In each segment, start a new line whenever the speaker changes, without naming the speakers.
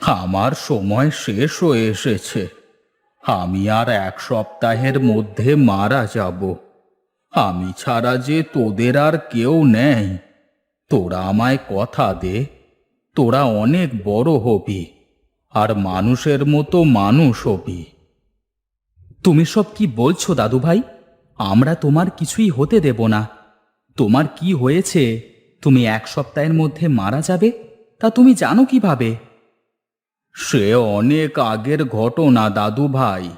আমার সময় শেষ হয়ে এসেছে। আমি আর এক সপ্তাহের মধ্যে মারা যাব। আমি ছাড়া যে তোদের আর কেউ নেই। তোরা আমায় কথা দে। তোরা অনেক বড় হবি। আর মানুষের মতো মানুষ হবি। তুমি সব কি বলছো দাদু ভাই আমরা তোমার কিছুই হতে দেব না। তোমার কি হয়েছে? তুমি এক সপ্তাহের মধ্যে মারা যাবে? তা তুমি জানো কীভাবে? সে অনেক আগের ঘটনা, দাদু ভাই।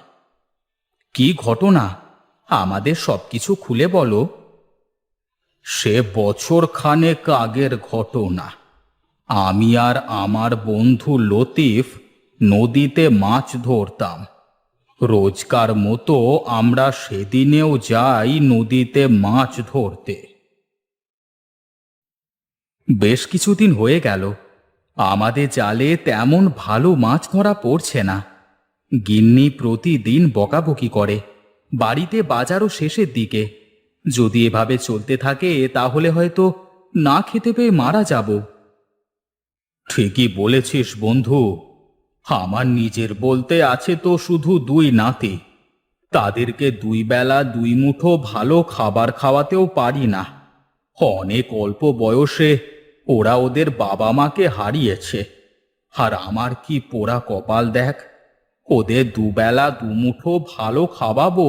কি ঘটনা? আমাদের সবকিছু খুলে বলো। সে বছর খানেক আগের ঘটনা। আমি আর আমার বন্ধু লতিফ নদীতে মাছ ধরতাম। রোজকার মতো আমরা সেদিনেও যাই নদীতে মাছ ধরতে। বেশ কিছুদিন হয়ে গেল। আমাদের জালে তেমন ভালো মাছ ধরা পড়ছে না। গিন্নি প্রতিদিন বকাবকি করে, বাড়িতে বাজারও শেষের দিকে। যদি এভাবে চলতে থাকে, তাহলে হয়তো না খেতে পেয়ে মারা যাব। ঠিকই বলেছিস বন্ধু। আমার নিজের বলতে আছে তো শুধু দুই নাতি। তাদেরকে দুই বেলা দুই মুঠো ভালো খাবার খাওয়াতেও পারি না। অনেক অল্প বয়সে ওরা ওদের বাবা মাকে হারিয়েছে। আর আমার কি পোড়া কপাল দেখ? ওদের দুবেলা দুমুঠো ভালো খাওয়াবো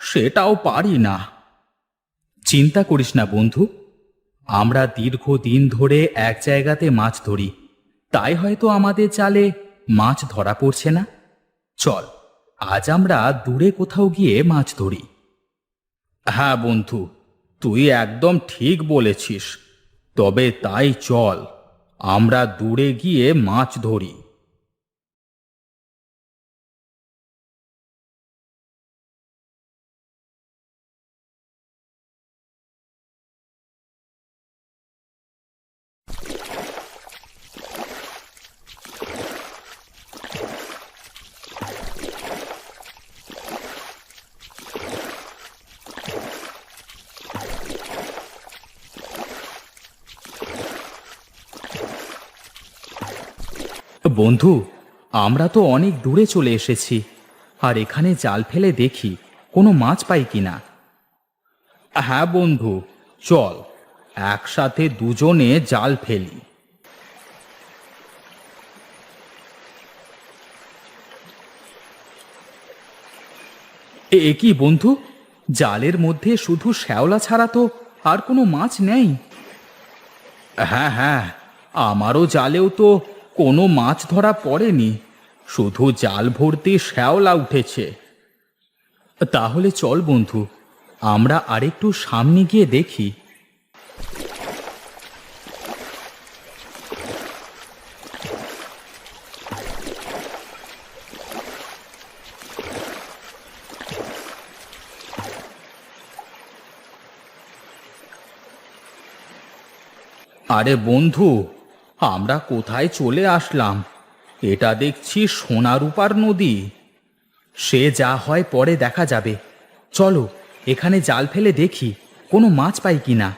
সেটাও পারি না। চিন্তা করিস না বন্ধু, আমরা দীর্ঘদিন ধরে এক জায়গাতে মাছ ধরি, তাই হয়তো আমাদের জালে মাছ ধরা পড়ছে না। চল, আজ আমরা দূরে কোথাও গিয়ে মাছ ধরি। হ্যাঁ বন্ধু, তুই একদম ঠিক বলেছিস। তবে তাই চল আমরা দূরে গিয়ে মাছ ধরি। বন্ধু, আমরা তো অনেক দূরে চলে এসেছি, আর এখানে জাল ফেলে দেখি কোনো মাছ পাই কিনা হ্যাঁ বন্ধু, চল, একসাথে দুজনে জাল ফেলি। এ কি বন্ধু, জালের মধ্যে শুধু শ্যাওলা ছাড়া তো আর কোনো মাছ নেই? হ্যাঁ হ্যাঁ আমারও জালেও তো কোনো মাছ ধরা পড়েনি। শুধু জাল ভর্তি শ্যাওলা উঠেছে। তাহলে চল বন্ধু, আমরা আরেকটু সামনে গিয়ে দেখি। আরে বন্ধু আমরা কোথায় চলে আসলাম? এটা দেখছি সোনারূপার নদী। সে যা হয় পরে দেখা যাবে। চলো, এখানে জাল ফেলে দেখি, কোনো মাছ পাই কিনা।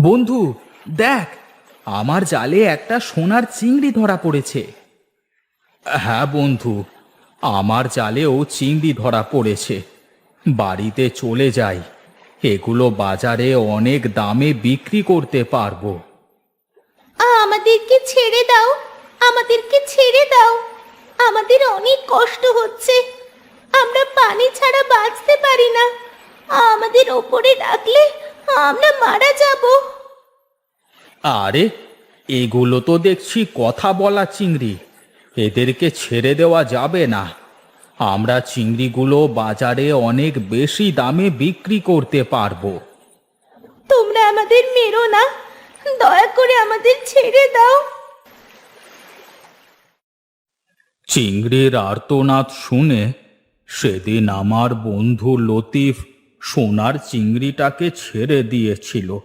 বন্ধু, দেখ, আমার জালে একটা সোনার চিংড়ি ধরা পড়েছে। হ্যাঁ বন্ধু আমার জালেও চিংড়ি ধরা পড়েছে। বাড়িতে চলে যাই। এগুলো বাজারে অনেক দামে বিক্রি করতে পারব।
আমাদেরকে ছেড়ে দাও। আমাদেরকে ছেড়ে দাও। আমাদের অনেক কষ্ট হচ্ছে। আমরা পানি ছাড়া বাঁচতে পারি না। আমাদের ওপরে রাখলে আমরা মারা যাব।
আরে এগুলো তো দেখছি কথা বলা চিংড়ি। এদেরকে ছেড়ে দেওয়া যাবে না। আমরা চিংড়িগুলো বাজারে অনেক বেশি দামে বিক্রি করতে পারব।
তোমরা আমাদের মেরো না। দয়া করে আমাদের ছেড়ে দাও।
চিংড়ির আর্তনাদ শুনে সেদিন আমার বন্ধু লতিফ সোনার চিংড়িটাকে ছেড়ে দিয়েছিল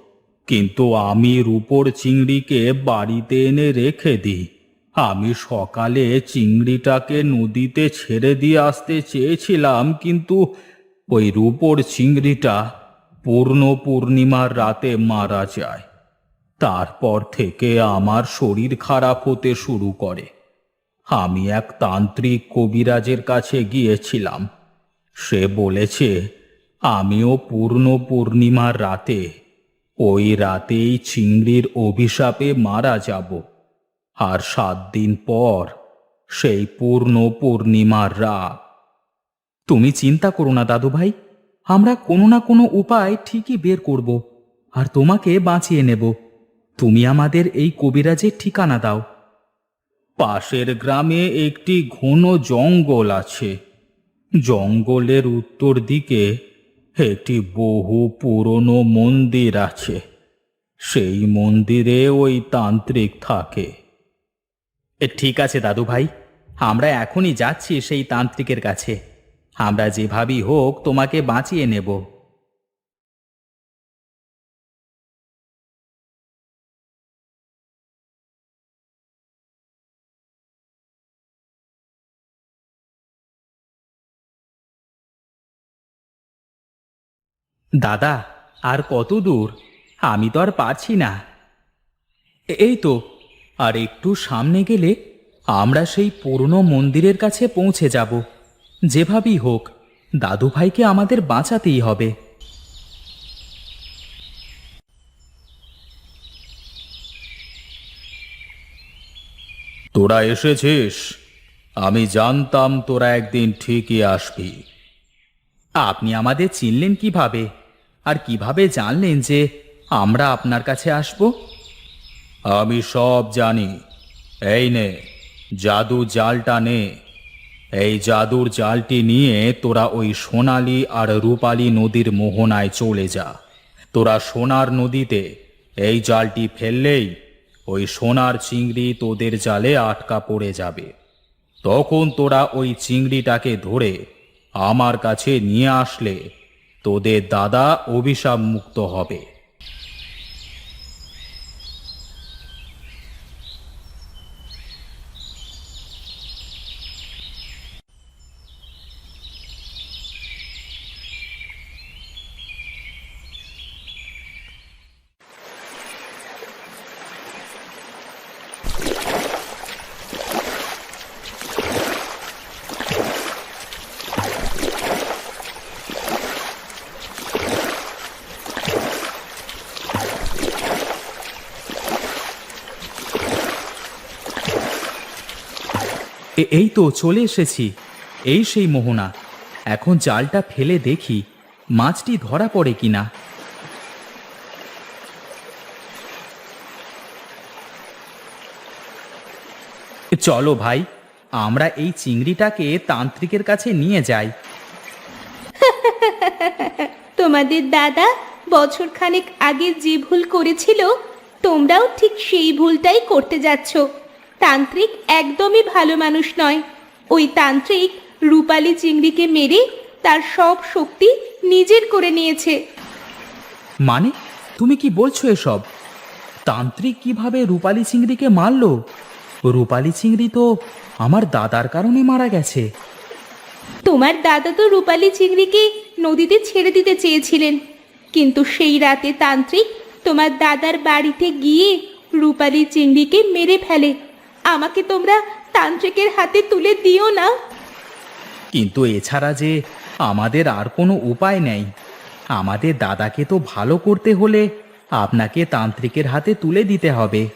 কিন্তু আমি রূপোর চিংড়িকে বাড়িতে এনে রেখে দিই। আমি সকালে চিংড়িটাকে নদীতে ছেড়ে দিয়ে আসতে চেয়েছিলাম, কিন্তু ওই রূপোর চিংড়িটা পূর্ণ পূর্ণিমার রাতে মারা যায়। তারপর থেকে আমার শরীর খারাপ হতে শুরু করে। আমি এক তান্ত্রিক কবিরাজের কাছে গিয়েছিলাম। সে বলেছে, আমিও পূর্ণ পূর্ণিমার রাতে ওই রাতেই চিংড়ির অভিশাপে মারা যাব। আর সাত দিন পর সেই পূর্ণ পূর্ণিমার রাত। তুমি চিন্তা করো না দাদু ভাই আমরা কোনো না কোনো উপায় ঠিকই বের করব আর তোমাকে বাঁচিয়ে নেব। তুমি আমাদের এই কবিরাজের ঠিকানা দাও। পাশের গ্রামে একটি ঘন জঙ্গল আছে। জঙ্গলের উত্তর দিকে একটি বহু পুরনো মন্দির আছে। সেই মন্দিরে ওই তান্ত্রিক থাকে। ঠিক আছে দাদু ভাই আমরা এখনই যাচ্ছি সেই তান্ত্রিকের কাছে। আমরা যেভাবেই হোক তোমাকে বাঁচিয়ে নেব। দাদা, আর কত দূর? আমি তো আর পারছি না। এই তো আর একটু সামনে গেলে আমরা সেই পুরনো মন্দিরের কাছে পৌঁছে যাব। যেভাবেই হোক দাদু ভাইকে আমাদের বাঁচাতেই হবে। তোরা এসেছিস? আমি জানতাম তোরা একদিন ঠিকই আসবি। আপনি আমাদের চিনলেন কীভাবে? আর কীভাবে জানলেন যে আমরা আপনার কাছে আসব? আমি সব জানি। এই নে, জাদু জালটা নে। এই জাদুর জালটি নিয়ে তোরা ওই সোনালি আর রূপালী নদীর মোহনায় চলে যা। তোরা সোনার নদীতে এই জালটি ফেললেই ওই সোনার চিংড়ি তোদের জালে আটকা পড়ে যাবে। তখন তোরা ওই চিংড়িটাকে ধরে আমার কাছে নিয়ে আসলে তোদের দাদা অভিশাপ মুক্ত হবে এ- এই তো চলে এসেছি। এই সেই মোহনা। এখন জালটা ফেলে দেখি মাছটি ধরা পড়ে কিনা। চলো ভাই, আমরা এই চিংড়িটাকে তান্ত্রিকের কাছে নিয়ে যাই।
তোমাদের দাদা বছর খানেক আগে যে ভুল করেছিল, তোমরাও ঠিক সেই ভুলটাই করতে যাচ্ছ। তান্ত্রিক একদমই ভালো মানুষ নয়। ওই তান্ত্রিক রূপালি চিংড়িকে মেরে তার সব শক্তি নিজের করে নিয়েছে।
মানে তুমি কি বলছো এসব? তান্ত্রিক কীভাবে রূপালি চিংড়িকে মারলো? রূপালি চিংড়ি তো আমার দাদার কারণে মারা গেছে।
তোমার দাদা তো রূপালি চিংড়িকে নদীতে ছেড়ে দিতে চেয়েছিলেন। কিন্তু সেই রাতে তান্ত্রিক তোমার দাদার বাড়িতে গিয়ে রূপালি চিংড়িকে মেরে ফেলে। আমাকে তোমরা তান্ত্রিকের হাতে তুলে দিও না।
কিন্তু এছাড়া যে আমাদের আর কোনো উপায় নেই। আমাদের দাদাকে তো ভালো করতে হলে আপনাকে তান্ত্রিকের হাতে তুলে দিতে হবে।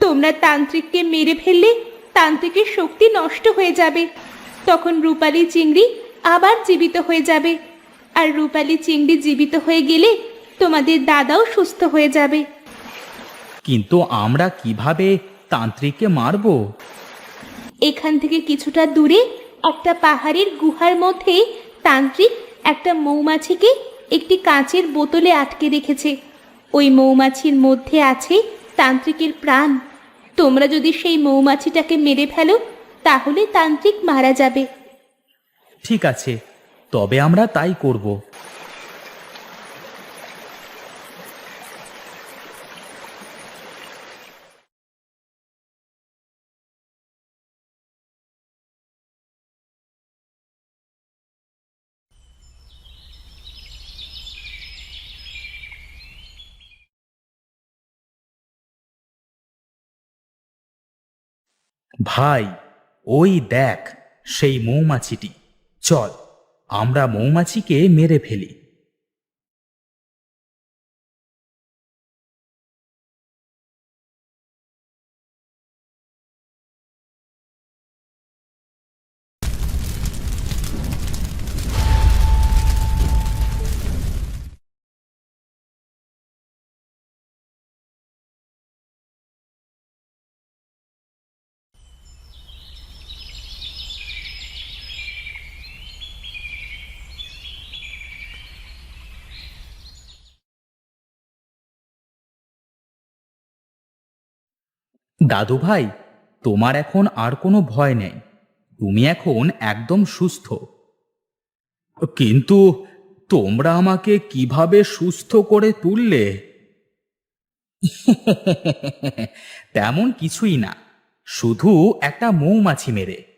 তোমরা তান্ত্রিককে মেরে ফেললে তান্ত্রিকের শক্তি নষ্ট হয়ে যাবে। তখন রূপালি চিংড়ি আবার জীবিত হয়ে যাবে। আর রূপালি চিংড়ি জীবিত হয়ে গেলে তোমাদের দাদাও সুস্থ হয়ে যাবে।
কিন্তু আমরা কীভাবে তান্ত্রিককে মারব?
এখান থেকে কিছুটা দূরে একটা পাহাড়ের গুহার মধ্যে তান্ত্রিক একটা মৌমাছিকে একটি কাঁচের বোতলে আটকে রেখেছে। ওই মৌমাছির মধ্যে আছে তান্ত্রিকের প্রাণ। তোমরা যদি সেই মৌমাছিটাকে মেরে ফেলো তাহলে তান্ত্রিক মারা যাবে।
ঠিক আছে তবে আমরা তাই করব। ভাই ওই দেখ সেই মৌমাছিটি। চল আমরা মৌমাছিকে মেরে ফেলি। দাদু ভাই, তোমার এখন আর কোনো ভয় নেই। তুমি এখন একদম সুস্থ। কিন্তু তোমরা আমাকে কীভাবে সুস্থ করে তুললে? তেমন কিছুই না। শুধু একটা মৌমাছি মেরে।